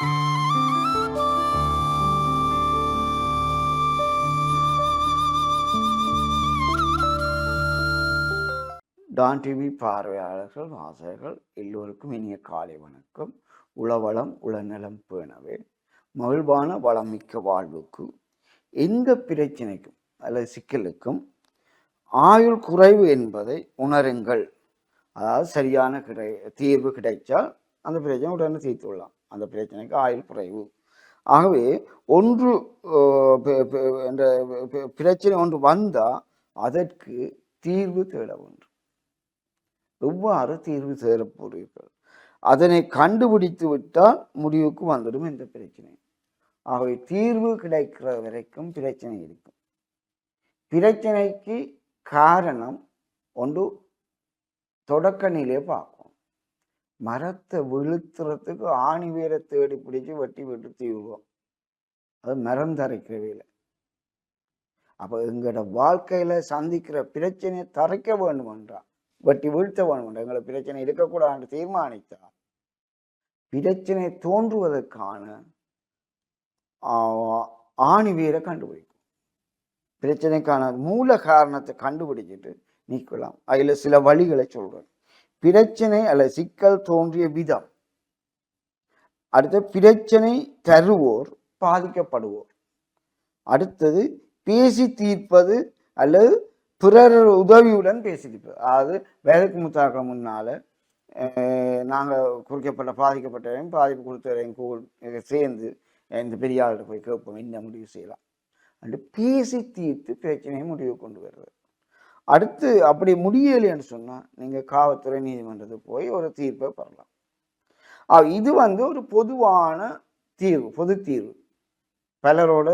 Don TV பார்வையாளர்கள் வாசகர்கள் எல்லோருக்கும் இனிய காலை வணக்கம். உளவளம் உளநலம் பேணவே மகிழ்வான வளமிக்க வாழ்வுக்கு எந்த பிரச்சனைக்கும் அல்லது சிக்கலுக்கும் ஆயுள் குறைவு என்பதை உணருங்கள். அதாவது சரியான கிடை தீர்வு கிடைச்சால் அந்த பிரச்சனை உடனே தீர்த்து விடலாம். அந்த பிரச்சனைக்கு ஆயுள் குறைவு. ஆகவே ஒன்று என்ற பிரச்சனை ஒன்று வந்தால் அதற்கு தீர்வு தேட வேண்டும். எவ்வாறு தீர்வு தேடப் அதனை கண்டுபிடித்து விட்டால் முடிவுக்கு வந்துடும் இந்த பிரச்சனை. ஆகவே தீர்வு கிடைக்கிற வரைக்கும் பிரச்சனை இருக்கும். பிரச்சனைக்கு காரணம் ஒன்று தொடக்க நிலையை பார்க்கும். மரத்தை விழுத்துறதுக்கு ஆணி வேரை தேடி பிடிச்சு வெட்டி விட்டு தீவுவோம். அது மரம் தரைக்கவே இல்லை. அப்போ எங்களோட வாழ்க்கையில சந்திக்கிற பிரச்சனையை தரைக்க வேண்டுமென்றான் வெட்டி வீழ்த்த வேண்டுமென்றா எங்களை பிரச்சனை இருக்கக்கூடாது தீர்மானித்தா பிரச்சனை தோன்றுவதற்கான ஆஹ், ஆணி வீரை கண்டுபிடிக்கும். பிரச்சனைக்கான மூல காரணத்தை கண்டுபிடிச்சிட்டு நீக்கலாம் அதுல சில வழிகளை சொல்கிறேன் பிரச்சனை அல்லது சிக்கல் தோன்றிய விதம். அடுத்து பிரச்சனை தருவோர் பாதிக்கப்படுவோர். அடுத்தது பேசி தீர்ப்பது அல்லது பிறர் உதவியுடன் பேசி தீர்ப்பது. அதாவது வேலைக்கு முத்தாக்க முன்னால நாங்கள் குறிக்கப்பட்ட பாதிக்கப்பட்டவரையும் பாதிப்பு கொடுத்தவரையும் கூ- சேர்ந்து இந்த பெரியாளர்கிட்ட போய் கேட்போம். என்ன முடிவு செய்யலாம்? அண்டு பேசி தீர்த்து பிரச்சனையை முடிவு கொண்டு வருவது. அடுத்து அப்படி முடியலைன்னு சொன்னால் நீங்கள் காவல்துறை நீதிமன்றத்துக்கு போய் ஒரு தீர்ப்பை பெறலாம். இது வந்து ஒரு பொதுவான தீர்வு பொது தீர்வு. பலரோட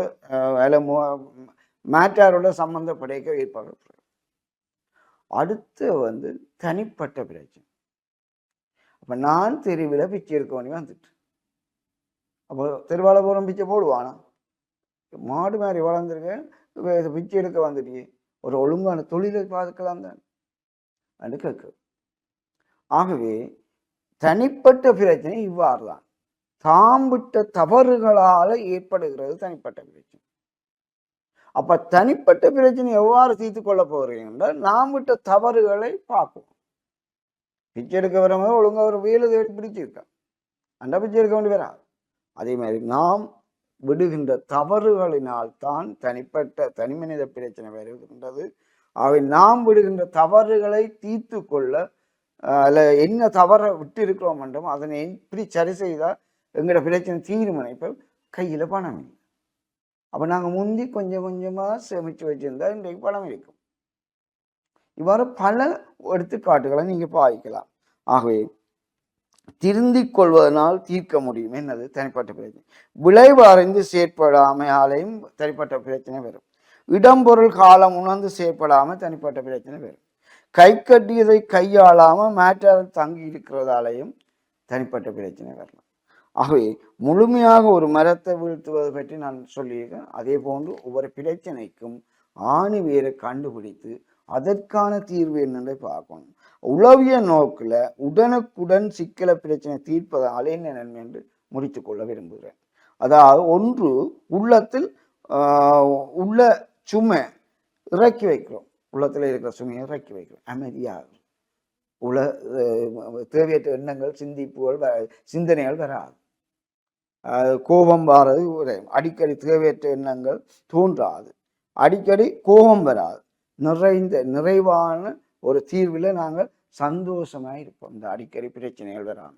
மேட்டாரோட சம்பந்தப்படைக்க ஏற்பாடு அடுத்து வந்து தனிப்பட்ட பிரச்சனை. அப்போ நான் தெருவில் பிச்சை எடுக்க வேண்டி வந்துட்டு. அப்போ தெருவால பிச்சை போடுவானா? மாடு மாதிரி வளர்ந்துருக்கேன் பிச்சை எடுக்க வந்துட்டியே. ஒரு ஒழுங்கான தொழிலை பார்க்கலாம் தான். என்று கேட்கு ஆகவே தனிப்பட்ட பிரச்சனை இவ்வாறு தான் தாம் விட்ட தவறுகளால் ஏற்படுகிறது தனிப்பட்ட பிரச்சனை. அப்ப தனிப்பட்ட பிரச்சனை எவ்வாறு தீர்த்து கொள்ள போகிறீங்க என்றால் நாம் விட்ட தவறுகளை பார்ப்போம். பிச்சை எடுக்க வரவங்க ஒழுங்காக ஒரு வேலை தேடி பிடிச்சிருக்கான் அந்த பிச்சை எடுக்க வேண்டி வராது அதே மாதிரி நாம் விடுகின்ற தவறுகளினால் தான் தனிப்பட்ட தனிமனித பிரச்சனை வருகின்றது. அவை நாம் விடுகின்ற தவறுகளை தீர்த்து கொள்ள அதில் என்ன தவறை விட்டு இருக்கிறோம் என்றும் அதனை எப்படி சரி செய்தால் எங்களோட பிரச்சனை தீருமனை இப்போ கையில் பணம் இல்லை. அப்போ நாங்கள் முந்தி கொஞ்சம் கொஞ்சமாக சேமித்து வச்சுருந்தா இன்றைக்கு பணம் இருக்கும். இவ்வாறு பல எடுத்துக்காட்டுகளை நீங்கள் பாய்க்கலாம் ஆகவே திருந்திக் கொள்வதனால் தீர்க்க முடியும். என்னது? தனிப்பட்ட பிரச்சனை. விளைவு அறிந்து செயற்படாமையாலையும் தனிப்பட்ட பிரச்சனை வரும். இடம் பொருள் காலம் உணர்ந்து செயற்படாமல் தனிப்பட்ட பிரச்சனை வரும். கை கட்டியதை கையாளாமல் மேட்டர் தங்கி இருக்கிறதாலையும் தனிப்பட்ட பிரச்சனை வரலாம். ஆகவே முழுமையாக ஒரு மரத்தை வீழ்த்துவது பற்றி நான் சொல்லியிருக்கேன். அதே போன்று ஒவ்வொரு பிரச்சனைக்கும் ஆணி வேரை கண்டுபிடித்து அதற்கான தீர்வு என்னென்றை பார்க்கணும். உளவிய நோக்கில் உடனுக்குடன் சிக்கல பிரச்சனை தீர்ப்பதால் என்ன நன்மை என்று முடித்து கொள்ள விரும்புகிறேன். அதாவது ஒன்று உள்ளத்தில் உள்ள சுமை இறக்கி வைக்கிறோம். உள்ளத்தில் இருக்கிற சுமையை இறக்கி வைக்கிறோம். அமைதியாக. உல தேவையற்ற எண்ணங்கள் சிந்திப்புகள் சிந்தனைகள் வராது. கோபம் வாரது அடிக்கடி தேவையற்ற எண்ணங்கள் தோன்றாது. அடிக்கடி கோபம் வராது. நிறைந்த நிறைவான ஒரு தீர்வில் நாங்கள் சந்தோஷமாக இருப்போம். இந்த அடிக்கடி பிரச்சனைகள் வராங்க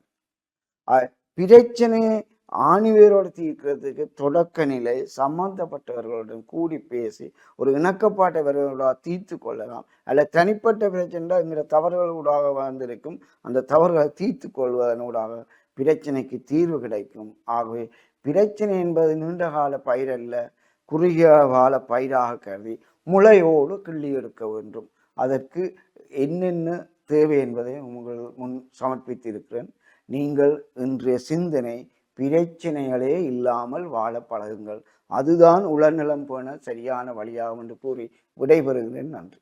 பிரச்சனையை ஆணிவேரோடு தீர்க்கிறதுக்கு தொடக்க நிலை சம்பந்தப்பட்டவர்களுடன் கூடி பேசி ஒரு இணக்கப்பாட்டவர்களோட தீர்த்து கொள்ளலாம். அல்ல தனிப்பட்ட பிரச்சனை என்கிற தவறுகளூடாக வந்திருக்கும் அந்த தவறுகளை தீர்த்து கொள்வதனூடாக பிரச்சனைக்கு தீர்வு கிடைக்கும். ஆகவே பிரச்சனை என்பது நீண்ட கால பயிரல்ல குறுகிய கால பயிராக கருதி முளையோடு கிள்ளி எடுக்க வேண்டும். அதற்கு என்னென்ன தேவை என்பதை உங்கள் முன் சமர்ப்பித்திருக்கிறேன். நீங்கள் இன்றைய சிந்தனை பிரச்சனைகளே இல்லாமல் வாழ பழகுங்கள். அதுதான் உளநலம் போன சரியான வழியாகும் என்று கூறி விடைபெறுகிறேன். நன்றி.